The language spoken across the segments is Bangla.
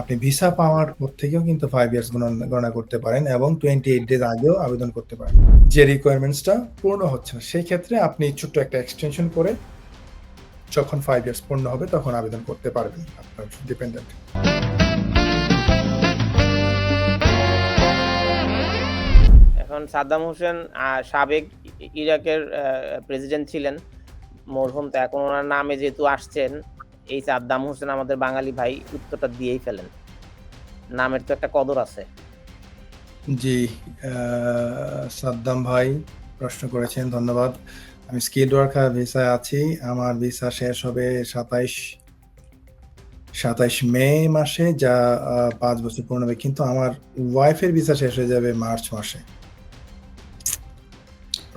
আপনি ভিসা পাওয়ার পর থেকেও কিন্তু ফাইভ ইয়ার্স গণনা করতে পারেন এবং টোয়েন্টি এইট ডেজ আগেও আবেদন করতে পারেন। যে রিকোয়ারমেন্টসটা পূর্ণ হচ্ছে না, সেই ক্ষেত্রে আপনি ছোট্ট একটা এক্সটেনশন করে যখন ফাইভ ইয়ার্স পূর্ণ হবে তখন আবেদন করতে পারবেন আপনার ডিপেন্ডেন্ট এখন সাদ্দাম হোসেন সাবেক ইরাকের প্রেসিডেন্ট ছিলেন। মরহুম তো এখন ওনার নামে যেহেতু আসছেন এই সাদ্দাম হোসেন আমাদের বাঙালি ভাই উত্তরটা দিয়েই ফেলেন। নামের তো একটা কদর আছে। জি সাদ্দাম ভাই প্রশ্ন করেছেন, ধন্যবাদ। আমি স্কিড ওয়ার্কার ভিসায় আছি। আমার ভিসা শেষ হবে সাতাইশ সাতাইশ মে মাসে, যা পাঁচ বছর পূর্ণ হবে। কিন্তু আমার ওয়াইফের ভিসা শেষ হয়ে যাবে মার্চ মাসে।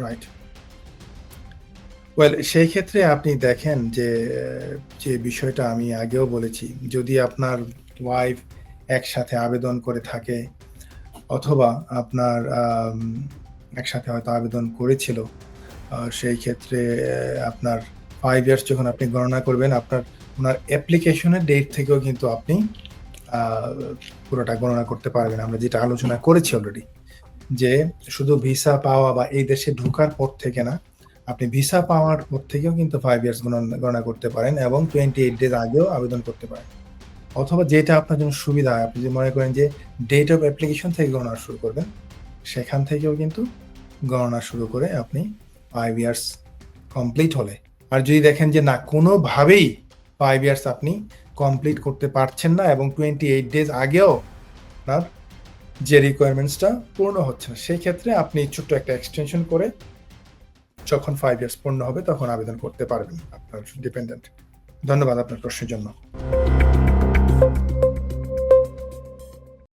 রাইট ওয়েল সেই ক্ষেত্রে আপনি দেখেন যে যে বিষয়টা আমি আগেও বলেছি, যদি আপনার ওয়াইফ একসাথে আবেদন করে থাকে, অথবা আপনার একসাথে হয়তো আবেদন করেছিল সেই ক্ষেত্রে আপনার ফাইভ ইয়ার্স যখন আপনি গণনা করবেন, আপনার, ওনার অ্যাপ্লিকেশনের ডেট থেকেও কিন্তু আপনি পুরোটা গণনা করতে পারবেন। আমরা যেটা আলোচনা করেছি অলরেডি যে শুধু ভিসা পাওয়া বা এই দেশে ঢোকার পর থেকে না আপনি ভিসা পাওয়ার পর থেকেও কিন্তু ফাইভ ইয়ার্স গণনা করতে পারেন এবং টোয়েন্টি এইট ডেজ আগেও আবেদন করতে পারেন। অথবা যেটা আপনার জন্য সুবিধা হয় আপনি যদি মনে করেন যে ডেট অফ অ্যাপ্লিকেশন থেকে গণনা শুরু করবেন, সেখান থেকেও কিন্তু গণনা শুরু করে আপনি ফাইভ ইয়ার্স কমপ্লিট হলে। আর যদি দেখেন যে না, কোনোভাবেই ফাইভ ইয়ার্স আপনি কমপ্লিট করতে পারছেন না এবং টোয়েন্টি এইট ডেজ আগেও আপনার যে রিকোয়ারমেন্টসটা পূর্ণ হচ্ছে না সেই ক্ষেত্রে আপনি ছোট্ট একটা এক্সটেনশন করে যখন ফাইভ ইয়ার্স পূর্ণ হবে, তখন আবেদন করতে পারবেন আপনার ডিপেন্ডেন্ট ধন্যবাদ আপনার প্রশ্নের জন্য।